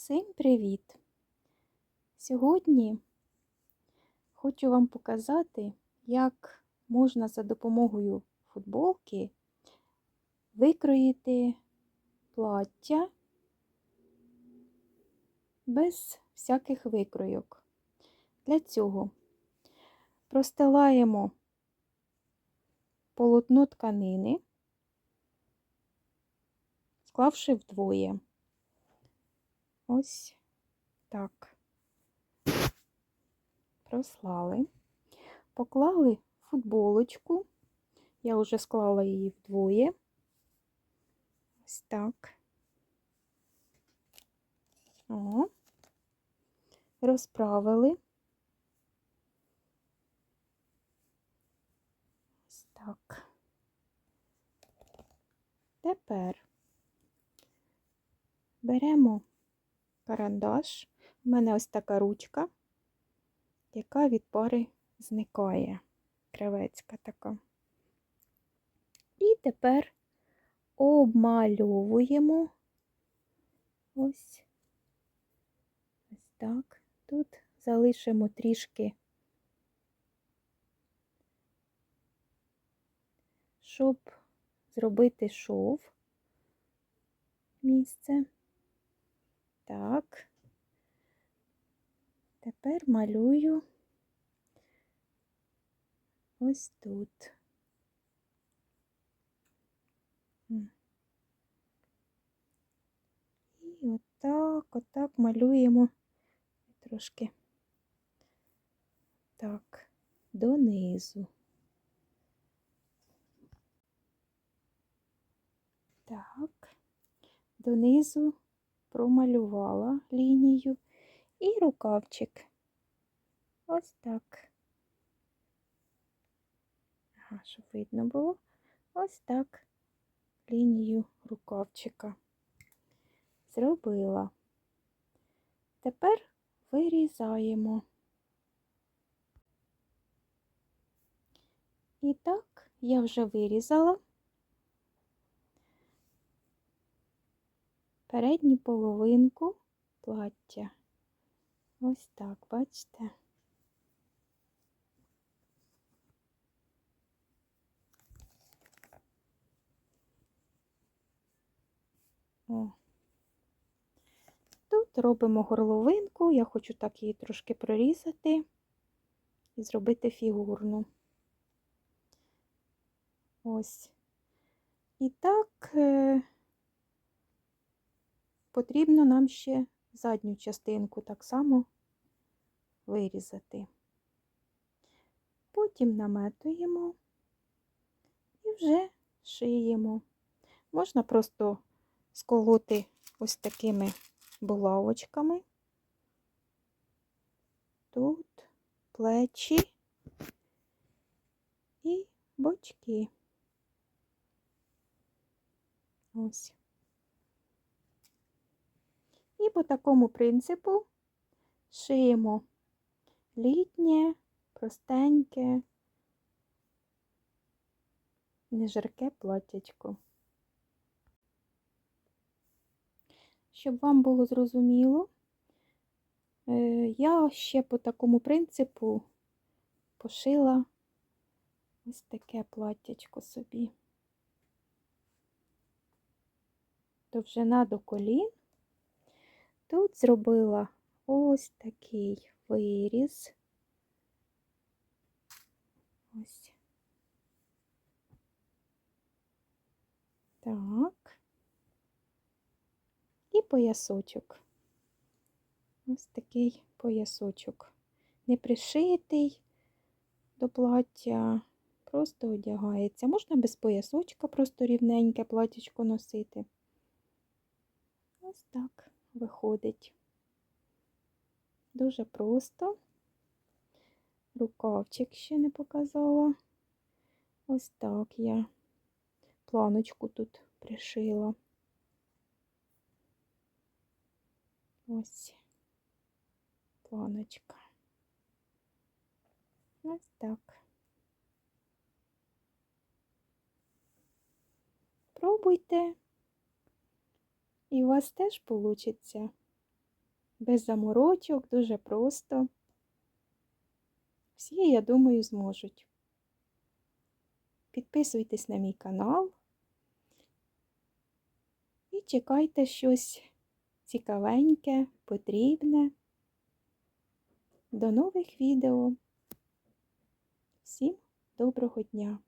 Всім привіт! Сьогодні хочу вам показати, як можна за допомогою футболки викроїти плаття без всяких викройок. Для цього простилаємо полотно тканини, склавши вдвоє. Ось так. Прослали. Поклали футболочку. Я вже склала її вдвоє. Ось так. О. Розправили. Ось так. Тепер беремо карандаш. У мене ось така ручка, яка від пари зникає, кривецька така. І тепер обмальовуємо ось ось так. Тут залишимо трішки, щоб зробити шов місце. Так. Тепер малюю ось тут. І отак, отак малюємо трошки так, донизу. Так, донизу промалювала лінію і рукавчик. Ось так. Ага, щоб видно було. Ось так лінію рукавчика. Зробила. Тепер вирізаємо. І так, я вже вирізала. Передню половинку плаття. Ось так, бачите? О. Тут робимо горловинку, я хочу так її трошки прорізати і зробити фігурну. Ось. І так. Потрібно нам ще задню частинку так само вирізати. Потім наметуємо і вже шиємо. Можна просто сколоти ось такими булавочками. Тут плечі і бочки. Ось. І по такому принципу шиємо літнє, простеньке, нежарке платтячко. Щоб вам було зрозуміло, е, я ще по такому принципу пошила ось таке платтячко собі. Довжина до колін. Тут зробила ось такий виріз. Ось. Так. І поясочок. Ось такий поясочок. Не пришитий до плаття, просто одягається. Можна без поясочка, просто рівненьке платтячко носити. Ось так виходить. Дуже просто. Рукавчик ще не показала. Ось так я планочку тут пришила. Ось планочка. Ось так. Пробуйте і у вас теж вийде. без заморочок, дуже просто. Всі, я думаю, зможуть. Підписуйтесь на мій канал і чекайте щось цікавеньке, потрібне. До нових відео. Всім доброго дня!